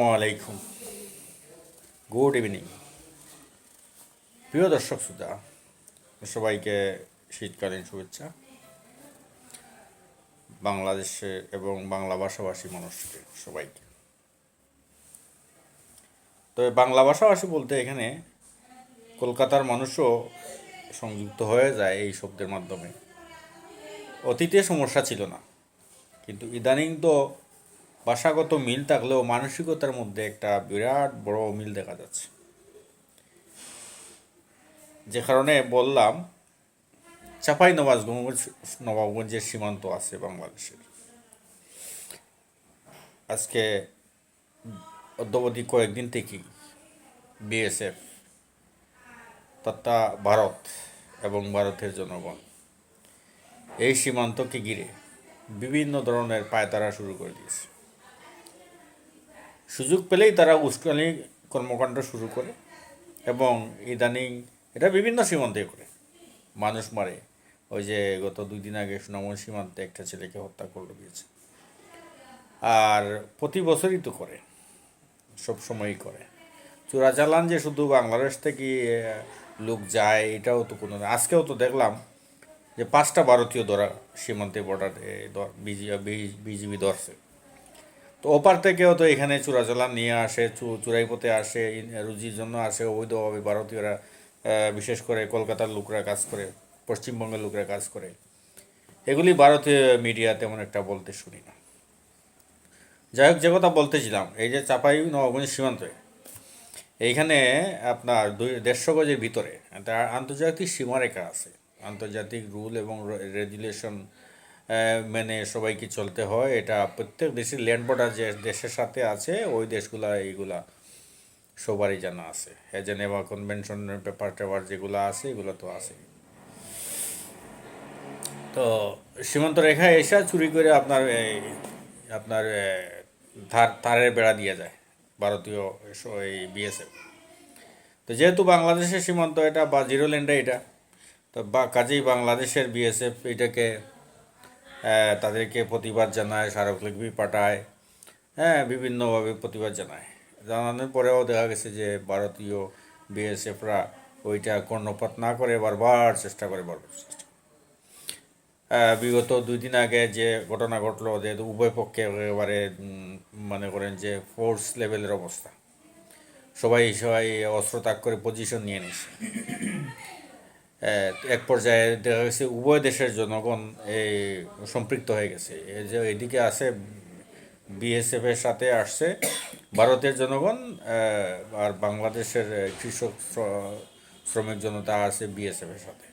আলাইকুম good evening প্রিয় দর্শক শ্রোতা, সবাইকে শীতকালীন শুভেচ্ছা। বাংলাদেশে এবং বাংলা ভাষাভাষী মানুষকে সবাইকে। তবে বাংলা ভাষাভাষী বলতে এখানে কলকাতার মানুষও সংযুক্ত হয়ে যায় এই শব্দের মাধ্যমে। অতীতে সমস্যা ছিল না। কিন্তু ইদানিং তো ভাষাগত মিল থাকলেও মানসিকতার মধ্যে একটা বিরাট বড় মিল দেখা যাচ্ছে। যে কারণে বললাম, চাপাই নবাবগঞ্জ নবাবগঞ্জের সীমান্ত আছে বাংলাদেশের। আজকে অদ্যবধি কয়েকদিন থেকেই বিএসএফ, তথা ভারত এবং ভারতের জনগণ এই সীমান্তকে ঘিরে বিভিন্ন ধরনের পায়তারা শুরু করে দিয়েছে। সুযোগ পেলেই তারা উস্কানি কর্মকাণ্ড শুরু করে এবং ইদানিং এটা বিভিন্ন সীমান্তে করে। মানুষ মারে। ওই যে গত দুই দিন আগে সুনামন সীমান্তে একটা ছেলেকে হত্যা করল দিয়েছে আর প্রতি বছরই তো করে, সব সময়ই করে। চোরাচালান যে শুধু বাংলাদেশ থেকে লোক যায়, এটাও তো কোনো। আজকেও তো দেখলাম যে পাঁচটা ভারতীয় ধরা সীমান্তে বর্ডার বিজিবি ধরছে। তো ওপার থেকেও তো এখানে চোরাচালান নিয়ে আসে, চু- চুরাই পথে আসে রুজির জন্য আসে, অবৈধভাবে ভারতীয়রা বিশেষ করে কলকাতার লোকরা কাজ করে, পশ্চিমবঙ্গের লোকরা কাজ করে। এগুলি ভারতীয় মিডিয়া তেমন একটা বলতে শুনি না। যাই হোক, যে কথা বলতেছিলাম, এই যে চাপাই নবাবগঞ্জ সীমান্তে, এইখানে আপনার দুই, দেড়শো গজের ভিতরে একটা আন্তর্জাতিক সীমারেখা আছে। আন্তর্জাতিক রুল এবং রেগুলেশন মেনে সবাইকে চলতে হয়। এটা প্রত্যেক দেশের ল্যান্ড বর্ডার যে দেশের সাথে আছে, ওই দেশগুলা এইগুলা সবারই জানা আছে। জেনেভা কনভেনশনের পেপার টেপার যেগুলো আছে, এগুলো তো আছে। তো সীমান্ত রেখা এসে চুরি করে আপনার আপনার ধার তারের বেড়া দিয়ে যায় ভারতীয় এই বিএসএফ তো যেহেতু বাংলাদেশের সীমান্ত এটা বা জিরো ল্যান্ডে এটা, তো বা কাজেই বাংলাদেশের বিএসএফ এটাকে তাদেরকে প্রতিবাদ জানায় স্মারকলিপি পাঠায় হ্যাঁ বিভিন্নভাবে প্রতিবাদ জানায়। জানানোর পরেও দেখা গেছে যে ভারতীয় বিএসএফরা ওইটা কর্ণপাত না করে বারবার চেষ্টা করে বারবার বিগত দুই দিন আগে যে ঘটনা ঘটলো যে উভয় পক্ষে একেবারে মনে করেন যে ফোর্স লেভেলের অবস্থা। সবাই সবাই অস্ত্র ত্যাগ করে পজিশন নিয়ে আহ, এক পর্যায়ে দেখা গেছে উভয় দেশের জনগণ এই সম্পৃক্ত হয়ে গেছে। এই যে এদিকে আছে বিএসএফ এর সাথে আসছে, ভারতের জনগণ আর বাংলাদেশের কৃষক শ্র- শ্রমিক জনতা আছে বিএসএফ এর সাথে।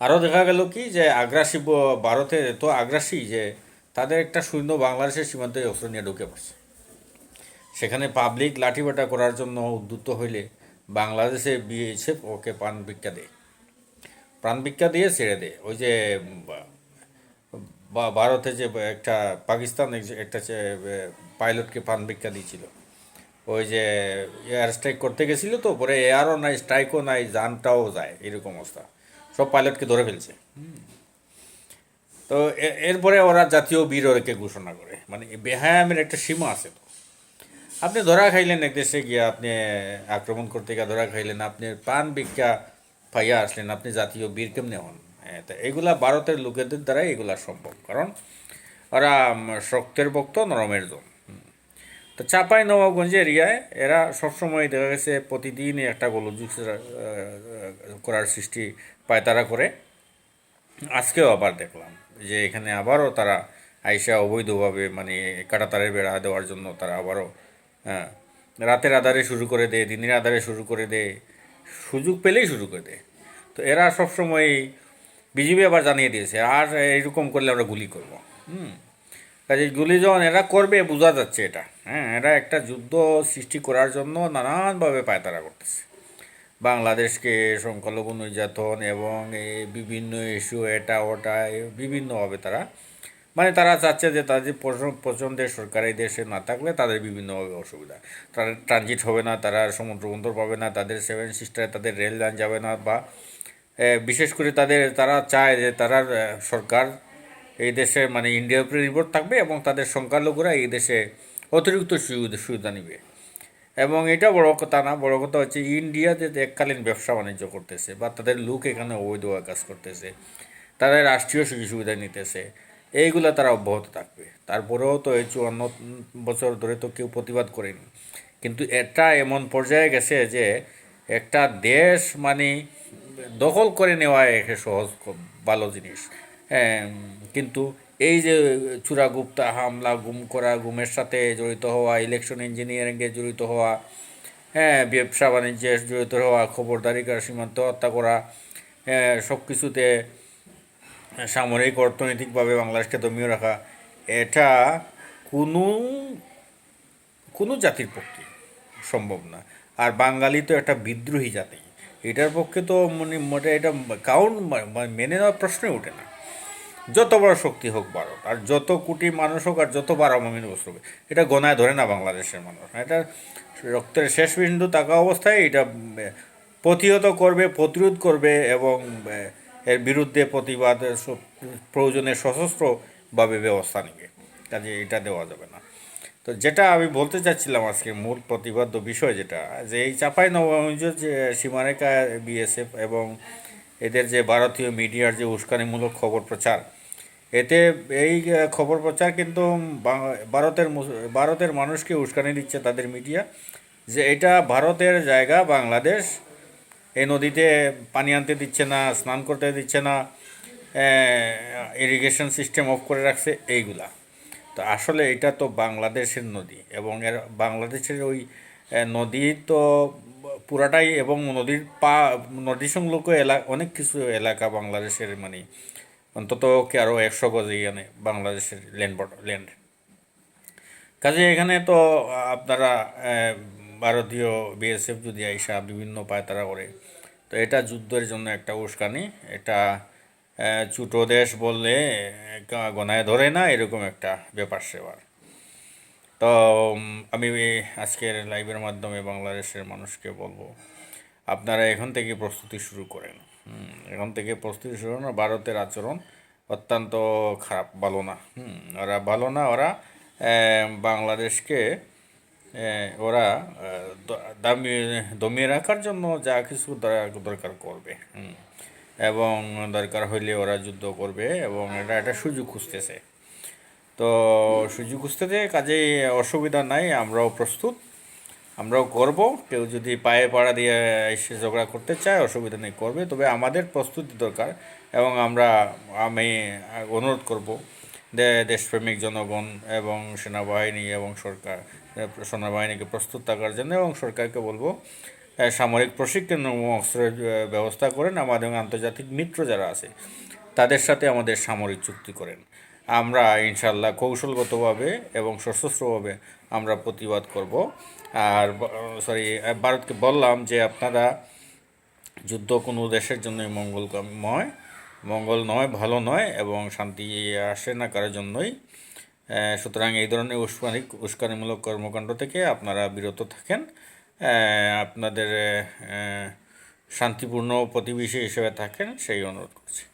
আরও দেখা গেল কি যে আগ্রাসী ভারতের এত আগ্রাসী যে তাদের একটা সৈন্য বাংলাদেশের সীমান্তে অস্ত্র নিয়ে ঢুকে পড়ছে। সেখানে পাবলিক লাঠিবাটা করার জন্য উদ্যুত হইলে বাংলাদেশে বিএসএফ ওকে প্রাণ ভিক্ষা দেয় প্রাণ ভিক্ষা দিয়ে ছেড়ে দেয় ওই যে ভারতে যে একটা পাকিস্তান একটা পাইলটকে প্রাণ ভিক্ষা দিয়েছিল। ওই যে, এয়ার স্ট্রাইক করতে গেছিল তো, পরে এয়ারও নাই, স্ট্রাইকও নাই, যানটাও যায়, এরকম অবস্থা। সব পাইলটকে ধরে ফেলছে। তো এরপরে ওরা জাতীয় বীর ওরকে ঘোষণা করে। মানে বেহায়ামের একটা সীমা আছে তো। আপনি ধরা খাইলেন এক দেশে গিয়া আপনি আক্রমণ করতে গিয়ে ধরা খাইলেন আপনি প্রাণ ভিক্ষা পাইয়া আসলেন আপনি জাতীয় বীর কেমনে হন? হ্যাঁ, তা এগুলা ভারতের লোকেদের দ্বারাই এগুলা সম্ভব। কারণ ওরা শক্তের ভক্ত নরমের জন। তো চাপাই নবাবগঞ্জ এরিয়ায় এরা সবসময় দেখা গেছে প্রতিদিনই একটা গোলযোগ করার সৃষ্টি পায়তারা করে। আজকেও আবার দেখলাম যে এখানে আবারও তারা আইসা অবৈধভাবে মানে কাটাতারের বেড়া দেওয়ার জন্য তারা আবারও হ্যাঁ রাতের আধারে শুরু করে দেয় দিনের আধারে শুরু করে দেয় সুযোগ পেলেই শুরু করে দেয় তো এরা সবসময় বিজিবি আবার জানিয়ে দিয়েছে, আর এইরকম করলে আমরা গুলি করব। হুম কাজে গুলি যখন এরা করবে, বোঝা যাচ্ছে এটা। হ্যাঁ এরা একটা যুদ্ধ সৃষ্টি করার জন্য নানানভাবে পায়তারা করতেছে। বাংলাদেশকে সংখ্যালঘু নির্যাতন এবং বিভিন্ন ইস্যু এটা, ওটা বিভিন্নভাবে তারা মানে তারা চাচ্ছে যে তাদের পছ- পছন্দের সরকার এই দেশে না থাকলে তাদের বিভিন্নভাবে অসুবিধা। তাদের ট্রানজিট হবে না, তারা সমুদ্র বন্দর পাবে না, তাদের সেভেন সিস্টারে তাদের রেল লাইন যাবে না বা বিশেষ করে তাদের, তারা চায় যে তারা সরকার এই দেশে মানে ইন্ডিয়ার উপরে নির্ভর থাকবে এবং তাদের সংখ্যালঘুরা এই দেশে অতিরিক্ত সুবিধা সুবিধা নিবে। এবং এটা বড় কথা না, বড় কথা হচ্ছে ইন্ডিয়াতে এককালীন ব্যবসা বাণিজ্য করতেছে বা তাদের লোক এখানে অবৈধ কাজ করতেছে, তাদের রাষ্ট্রীয় সুযোগ সুবিধা নিতেছে এইগুলা তারা অব্যাহত থাকবে। তারপরেও তো এই চুয়ান্ন বছর ধরে তো কেউ প্রতিবাদ করেনি। কিন্তু এটা এমন পর্যায়ে গেছে যে একটা দেশ মানে দখল করে নেওয়া একে সহজ ভালো জিনিস। হ্যাঁ কিন্তু এই যে চূড়াগুপ্তা হামলা, গুম করা, গুমের সাথে জড়িত হওয়া ইলেকশন ইঞ্জিনিয়ারিংয়ে জড়িত হওয়া হ্যাঁ ব্যবসা বাণিজ্যে জড়িত হওয়া খবরদারি করা সীমান্ত হত্যা করা সব কিছুতে সামরিক অর্থনৈতিকভাবে বাংলাদেশকে দমিয়ে রাখা, এটা কোনো কোনো জাতির পক্ষে সম্ভব না। আর বাঙালি তো একটা বিদ্রোহী জাতি। এটার পক্ষে তো মানে মোটে এটা কাউন্ট মেনে নেওয়ার প্রশ্নই ওঠে না। যত বড় শক্তি হোক ভারত, আর যত কোটি মানুষ হোক, আর যত বারোমামিন বস্তু হোক, এটা গণায় ধরে না বাংলাদেশের মানুষ। এটা রক্তের শেষ বিন্দু থাকা অবস্থায় এটা প্রতিহত করবে, প্রতিরোধ করবে এবং এর বিরুদ্ধে প্রতিবাদ প্রয়োজনে সশস্ত্রভাবে ব্যবস্থা নেবে। কাজে এটা দেওয়া যাবে না। তো যেটা আমি বলতে চাচ্ছিলাম আজকে, মূল প্রতিবাদ্য বিষয় যেটা, যে এই চাপাই নবাবগঞ্জ যে সীমারেখা বিএসএফ এবং এদের যে ভারতীয় মিডিয়ার যে উস্কানিমূলক খবর প্রচার, এতে এই খবর প্রচার কিন্তু ভারতের ভারতের মানুষকে উস্কানি দিচ্ছে তাদের মিডিয়া, যে এটা ভারতের জায়গা, বাংলাদেশ এই নদীতে পানি আনতে দিচ্ছে না, স্নান করতে দিচ্ছে না ইরিগেশন সিস্টেম অফ করে রাখছে, এইগুলা। তো আসলে এটা তো বাংলাদেশের নদী এবং এর বাংলাদেশের ওই নদী তো পুরাটাই এবং নদীর পা, নদী সংলগ্ন এলাকা অনেক কিছু এলাকা বাংলাদেশের মানে অন্তত কি আরও একশো গজ এখানে বাংলাদেশের ল্যান্ড ল্যান্ড কাজে এখানে তো আপনারা ভারতীয় বিএসএফ যদি আইসা বিভিন্ন পায়তারা করে তো এটা যুদ্ধের জন্য একটা উস্কানি। এটা ছোটো দেশ বললে গনায় ধরে না এরকম একটা ব্যাপার সেবার। তো আমি আজকের লাইভের মাধ্যমে বাংলাদেশের মানুষকে বলব আপনারা এখন থেকে প্রস্তুতি শুরু করেন। এখন থেকে প্রস্তুতি শুরু না ভারতের আচরণ অত্যন্ত খারাপ ভালো না। হুম, ওরা ভালো না ওরা বাংলাদেশকে ওরা দামিয়ে রাখার জন্য যা কিছু দর- দরকার করবে। এবং দরকার হইলে ওরা যুদ্ধ করবে এবং এটা একটা সুযোগ খুঁজতেছে। তো সুযোগ খুঁজতেছে, কাজেই অসুবিধা নাই, আমরাও প্রস্তুত। আমরাও করব। কেউ যদি পায়ে পাড়া দিয়ে এসে ঝগড়া করতে চায়, অসুবিধা নেই, করবে। তবে আমাদের প্রস্তুতি দরকার এবং আমরা, আমি অনুরোধ করব দেশপ্রেমিক জনগণ এবং সেনাবাহিনী এবং সরকার সেনাবাহিনীকে প্রস্তুত থাকার জন্য এবং সরকারকে বলব সামরিক প্রশিক্ষণ অস্ত্রের ব্যবস্থা করেন আমাদের আন্তর্জাতিক মিত্র যারা আছে, তাদের সাথে আমাদের সামরিক চুক্তি করেন। আমরা ইনশাল্লাহ কৌশলগতভাবে এবং সশস্ত্রভাবে আমরা প্রতিবাদ করব। আর সরি ভারতকে বললাম যে আপনারা যুদ্ধ কোনো দেশের জন্যই মঙ্গলময় মঙ্গল নয়, ভালো নয় এবং শান্তি আসে না কারোর জন্যই। সুতরাং এই ধরনের উস্কানি উস্কানিমূলক কর্মকাণ্ড থেকে আপনারা বিরত থাকেন। আপনাদের শান্তিপূর্ণ প্রতিবেশী হিসেবে থাকেন, সেই অনুরোধ করছি।